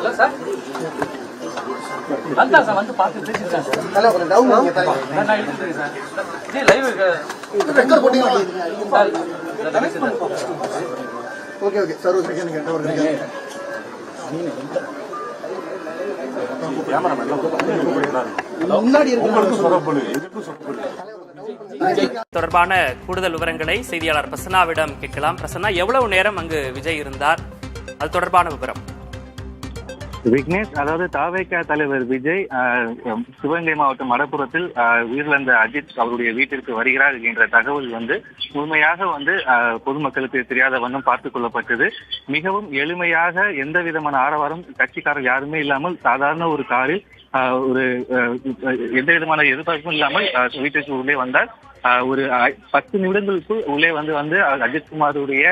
Hello sir. வந்தா sir வந்து பார்த்து பேசிருக்கேன் சார். தலை ஒரு டவுன் வாங்க தலை சார், நான் எடுத்துக்கிறேன் சார் ஜி லைவ் ரெக்கார்ட் போட்டீங்களா? சார் ஓகே ஓகே சார் ஒரு செகண்ட் கேட்டேன் ஒரு செகண்ட் முன்னாடி தொடர்பான கூடுதல் விவரங்களை செய்தியாளர் பிரசன்னாவிடம் கேட்கலாம். பிரசன்னா எவ்வளவு நேரம் அங்கு விஜய் இருந்தார்? அது தொடர்பான விவரம். விக்னேஷ் அதாவது தாவேகா தலைவர் விஜய் ஆஹ், சிவகங்கை மாவட்டம் மடப்புறத்தில் ஆஹ், உயிரிழந்த அஜித் அவருடைய வீட்டிற்கு வருகிறார் என்ற தகவல் வந்து முழுமையாக வந்து பொதுமக்களுக்கு தெரியாத வண்ணம் பார்த்துக் கொள்ளப்பட்டது. மிகவும் எளிமையாக எந்த விதமான ஆரவாரம் கட்சிக்காரர் யாருமே இல்லாமல் சாதாரண ஒரு காரில் ஒரு எந்த விதமான எதிர்பார்ப்பும் இல்லாமல் ஆஹ், வீட்டிற்கு உள்ளே வந்தார். ஒரு பத்து நிமிடங்களுக்குள் உள்ளே வந்து வந்து அஜித்குமாருடைய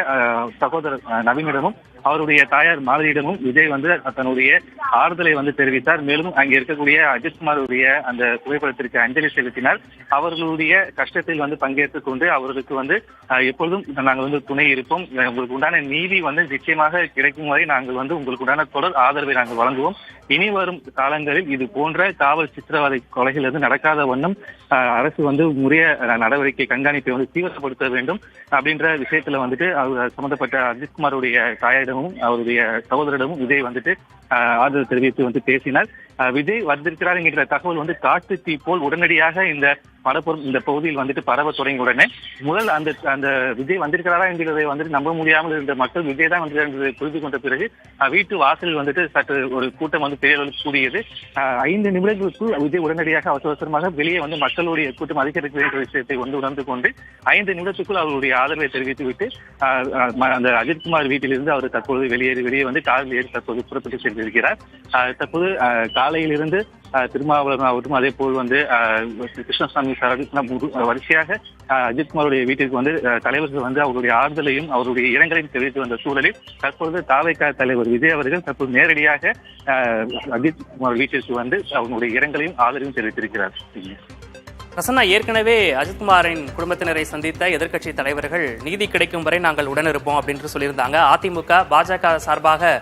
சகோதரர் நவீனிடமும் அவருடைய தாயார் மாலதியிடமும் விஜய் வந்து தன்னுடைய ஆறுதலை வந்து தெரிவித்தார். மேலும் அங்கே இருக்கக்கூடிய அஜித்குமாருடைய அந்த புகைப்படத்திற்கு அஞ்சலி செலுத்தினார். அவர்களுடைய கஷ்டத்தில் வந்து பங்கேற்றுக் கொண்டு அவர்களுக்கு வந்து வந்து எப்பொழுதும் நாங்கள் வந்து துணை இருப்போம். உங்களுக்கு உண்டான நீதி வந்து நிச்சயமாக கிடைக்கும் வரை நாங்கள் வந்து உங்களுக்கு உண்டான தொடர் ஆதரவை நாங்கள் வழங்குவோம். இனி வரும் காலங்களில் இது போன்ற காவல் சித்திரவதை கொலைகள் வந்து நடக்காத வண்ணம் அஹ், அரசு வந்து உரிய நடவடிக்கை கண்காணிப்பை வந்து தீவிரப்படுத்த வேண்டும். அப்படின்ற விஷயத்துல வந்துட்டு அவர் சம்பந்தப்பட்ட அஜித்குமாருடைய தாயாரிடமும் அவருடைய சகோதரிடமும் இதை வந்துட்டு ஆஹ், ஆதரவு தெரிவித்து வந்து பேசினார். விஜய் வந்திருக்கிறார் என்கிற தகவல் வந்து காட்டு தீ போல் உடனடியாக இந்த மடப்புறம் இந்த பகுதியில் வந்துட்டு பரவ தொடங்கிய உடனே முதல் அந்த அந்த விஜய் வந்திருக்கிறாரா என்கிறதை வந்துட்டு நம்ப முடியாமல் இருந்த மக்கள் விஜய் தான் வந்திருக்கிறார் என்பதை புரிந்து கொண்ட பிறகு வீட்டு வாசலில் வந்துட்டு சற்று ஒரு கூட்டம் வந்து பெரிய அளவில் கூடியது ஐந்து நிமிடங்களுக்குள் விஜய் உடனடியாக அவசர அவசரமாக வெளியே வந்து மக்களுடைய கூட்டம் அதிகரிக்க வேண்டிய விஷயத்தை வந்து உணர்ந்து கொண்டு ஐந்து நிமிடத்துக்குள் அவருடைய ஆதரவை தெரிவித்து விட்டு அந்த அஜித்குமார் வீட்டிலிருந்து அவர் தற்போது வெளியேறி வெளியே வந்து காரில் ஏறி தற்போது புறப்பட்டு சென்றிருக்கிறார். தற்போது கார் காலையிலிருந்து திருமாவளவன் ஆகட்டும் அதே போல் வந்து கிருஷ்ணசாமி சரவித்னா வரிசையாக அஜித்குமாருடைய வீட்டிற்கு வந்து தலைவர்கள் வந்து அவருடைய ஆறுதலையும் அவருடைய இரங்கலையும் தெரிவித்து வந்த சூழலில் தற்பொழுது தாவைக்கா தலைவர் விஜய் அவர்கள் தற்போது நேரடியாக அஜித்குமார் வீட்டிற்கு வந்து அவருடைய இரங்கலையும் ஆதரவையும் தெரிவித்திருக்கிறார். பிரசன்னா ஏற்கனவே அஜித்குமாரின் குடும்பத்தினரை சந்தித்த எதிர்க்கட்சி தலைவர்கள் நீதி கிடைக்கும் வரை நாங்கள் உடனிருப்போம் அப்படின்னு சொல்லியிருந்தாங்க. அதிமுக பாஜக சார்பாக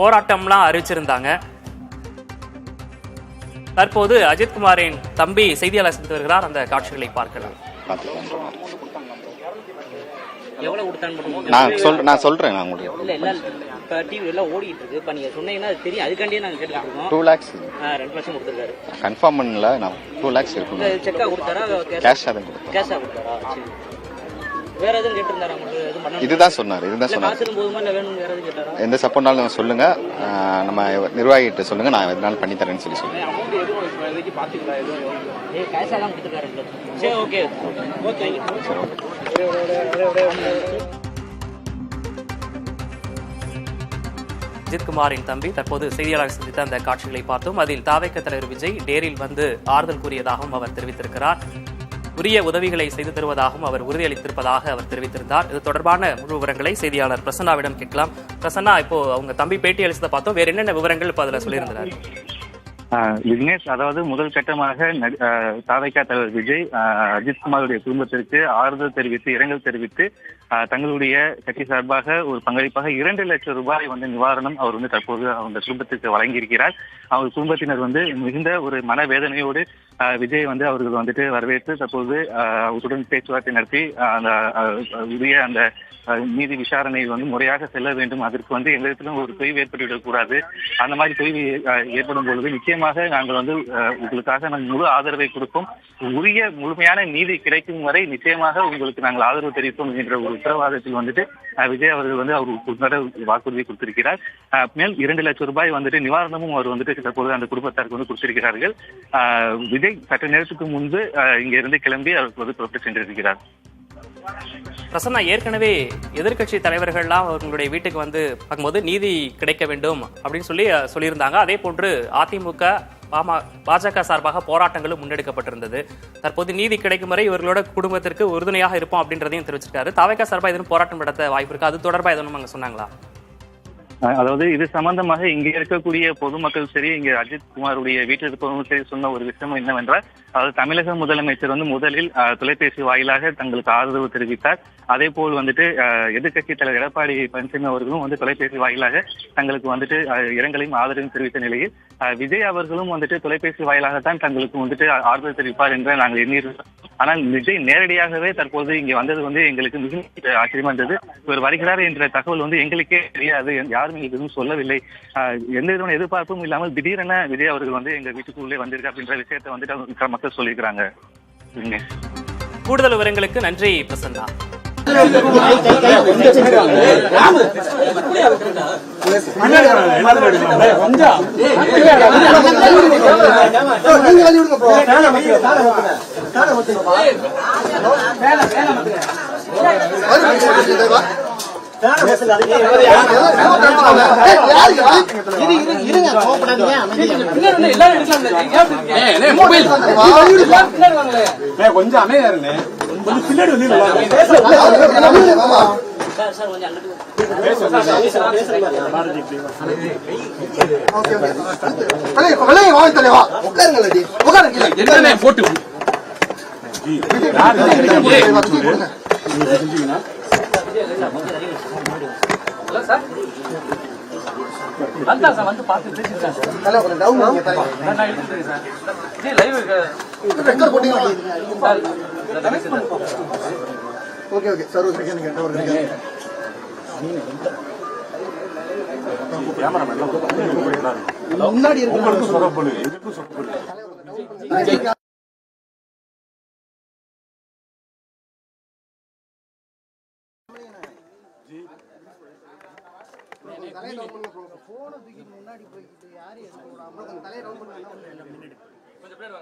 போராட்டம்லாம் அறிவிச்சிருந்தாங்க. தற்போது அஜித்குமாரின் தம்பி செய்தியாளர் சந்தித்து வருகிறார். அந்த காட்சிகளை பார்க்கலாம். நான் சொல் நான் சொல்றேன் நான் உங்களுக்கு. இப்ப டிவி எல்லாம் ஓடிட்டு இருக்கு. இப்ப நீங்க சொன்னீங்கன்னா அது தெரியும். அதுக்காண்டியே நாங்க கேட்டுட்டு இருக்கோம். டூ லேக்ஸ் ஆ, ரெண்டு லட்சம் கொடுத்துருக்காரு. கன்ஃபார்ம் பண்ணல. நான் டூ லேக்ஸ் கொடுத்தாரா? தான் கொடுத்தாரா? சரி. வேற எதுவும் கேட்டிருந்தாரா உங்களுக்கு? எதுவும் பண்ணணும் இதுதான் சொன்னார் இதுதான் சொன்னார். காசு எதுவும் போதுமா இல்ல வேணும் வேற எதுவும் கேட்டாரா? எந்த சப்போர்ட்னாலும் சொல்லுங்க. ஆஹ் நம்ம நிர்வாகிகிட்ட சொல்லுங்க. நான் எதனாலும் பண்ணி தரேன்னு சொல்லி சொல்லுங்க ஏய் கேஷா தான் கொடுத்துருக்காரு ரெண்டு லட்சம் சரி ஓகே ஓகே அஜித்குமாரின் தம்பி தற்போது செய்தியாளர் சந்தித்த அந்த காட்சிகளை பார்த்தோம். அதில் தாவேக்க தலைவர் விஜய் டேரில் வந்து ஆறுதல் கூறியதாகவும் அவர் தெரிவித்திருக்கிறார். உரிய உதவிகளை செய்து தருவதாகவும் அவர் உறுதியளித்திருப்பதாக அவர் தெரிவித்திருந்தார். இது தொடர்பான முழு விவரங்களை செய்தியாளர் பிரசன்னாவிடம் கேட்கலாம். பிரசன்னா இப்போ அவங்க தம்பி பேட்டி அளித்ததை பார்த்தோம். வேற என்னென்ன விவரங்கள் இப்போ அதில் சொல்லியிருந்தார்? ஆஹ் விக்னேஷ் அதாவது முதல் கட்டமாக தாவைக்கா தலைவர் விஜய் அஜித் அஜித்குமாருடைய குடும்பத்திற்கு ஆறுதல் தெரிவித்து இரங்கல் தெரிவித்து ஆஹ் தங்களுடைய கட்சி சார்பாக ஒரு பங்களிப்பாக இரண்டு லட்சம் ரூபாய் வந்து நிவாரணம் அவர் வந்து தற்போது அவங்க குடும்பத்திற்கு வழங்கியிருக்கிறார். அவர் குடும்பத்தினர் வந்து மிகுந்த ஒரு மனவேதனையோடு விஜய் வந்து அவர்கள் வந்துட்டு வரவேற்று தற்போது அவருடன் பேச்சுவார்த்தை நடத்தி அந்த உரிய அந்த நீதி விசாரணை வந்து முறையாக செல்ல வேண்டும். அதற்கு வந்து எந்த விதத்திலும் ஒரு தொய்வு ஏற்பட்டுவிடக் கூடாது. அந்த மாதிரி தொய்வு ஏற்படும் பொழுது நிச்சயமாக நாங்கள் வந்து உங்களுக்காக நாங்கள் முழு ஆதரவை கொடுப்போம். உரிய முழுமையான நீதி கிடைக்கும் வரை நிச்சயமாக உங்களுக்கு நாங்கள் ஆதரவு தெரிவிப்போம் என்ற ஒரு உத்தரவாதத்தில் வந்துட்டு விஜய் அவர்கள் வந்து அவர் வாக்குறுதி கொடுத்திருக்கிறார். மேல் இரண்டு லட்சம் ரூபாய் வந்துட்டு நிவாரணமும் அவர் வந்துட்டு தற்போது அந்த குடும்பத்தாருக்கு வந்து கொடுத்திருக்கிறார்கள். ஆஹ் விஜய் சற்று நேரத்துக்கு முன்பு இங்கிருந்து கிளம்பி அவர் பொது புறப்பட்டு சென்றிருக்கிறார். பிரசன்னா ஏற்கனவே எதிர்கட்சி தலைவர்கள்லாம் அவங்களுடைய வீட்டுக்கு வந்து பார்க்கும்போது நீதி கிடைக்க வேண்டும் அப்படின்னு சொல்லி சொல்லியிருந்தாங்க. அதே போன்று அதிமுக பாமா பாஜக சார்பாக போராட்டங்களும் முன்னெடுக்கப்பட்டிருந்தது. தற்போது நீதி கிடைக்கும் வரை இவர்களோட குடும்பத்திற்கு உறுதுணையாக இருப்போம் அப்படின்றதையும் தெரிவிச்சிருக்காரு. தவைக்கா சார்பாக எதுவும் போராட்டம் நடத்த வாய்ப்பு இருக்கு? அது தொடர்பாக எதுவும் அங்கே சொன்னாங்களா? அதாவது இது சம்பந்தமாக இங்க இருக்கக்கூடிய பொதுமக்கள் சரி இங்க அஜித் குமாருடைய வீட்டில் இருப்பவங்க சரி சொன்ன ஒரு விஷயம் என்னவென்றால் அதாவது தமிழக முதலமைச்சர் வந்து முதலில் அஹ், தொலைபேசி வாயிலாக தங்களுக்கு ஆதரவு தெரிவித்தார். அதே போல் வந்துட்டு எதிர்கட்சி தலைவர் எடப்பாடி பழனிசாமி அவர்களும் வந்து தொலைபேசி வாயிலாக தங்களுக்கு வந்துட்டு இரங்கலையும் ஆதரவும் தெரிவித்த நிலையில் விஜய் அவர்களும் வந்துட்டு தொலைபேசி வாயிலாக தான் தங்களுக்கு வந்துட்டு ஆதரவு தெரிவிப்பார் என்று நாங்கள் எண்ணியிருந்தோம் ஆனால் விஜய் நேரடியாகவே தற்போது இங்கே வந்தது வந்து எங்களுக்கு மிகுந்த ஆச்சரியமா இருந்தது இவர் வருகிறார் என்ற தகவல் வந்து எங்களுக்கே தெரியாது. யாரும் எங்களுக்கு எதுவும் சொல்லவில்லை. ஆஹ் எந்த விதமான எதிர்பார்ப்பும் இல்லாமல் திடீரென விஜய் அவர்கள் வந்து எங்க வீட்டுக்குள்ளே வந்திருக்கு அப்படின்ற விஷயத்தை வந்துட்டு மக்கள் சொல்லியிருக்கிறாங்க. கூடுதல் விவரங்களுக்கு நன்றி பிரசன்னா. கொஞ்சம் அமைதியா இருங்க. கொஞ்சம் பின்னாடி வந்து சார் சார் கொஞ்சம் அங்கிட்டு வாங்க தலைவா உட்காருங்க உட்காருங்க என்ன போட்டு சார் வந்தா சார் வந்து பார்த்து சார் நான் சார். லைவ் ரெக்கார்ட் போட்டீங்களா? சார் ஓகே ஓகே சார் ஒரு செகண்ட் கேட்ட ஒரு செகண்ட் முன்னாடி இருக்கு சொல்லப்படு எதுக்கும் சொல்லப்படு போனை தூக்கிட்டு முன்னாடி போய்கிட்டு யாரு எதுக்கு விடாம தலையை டவுன் பண்ணுங்க கொஞ்சம் பேர்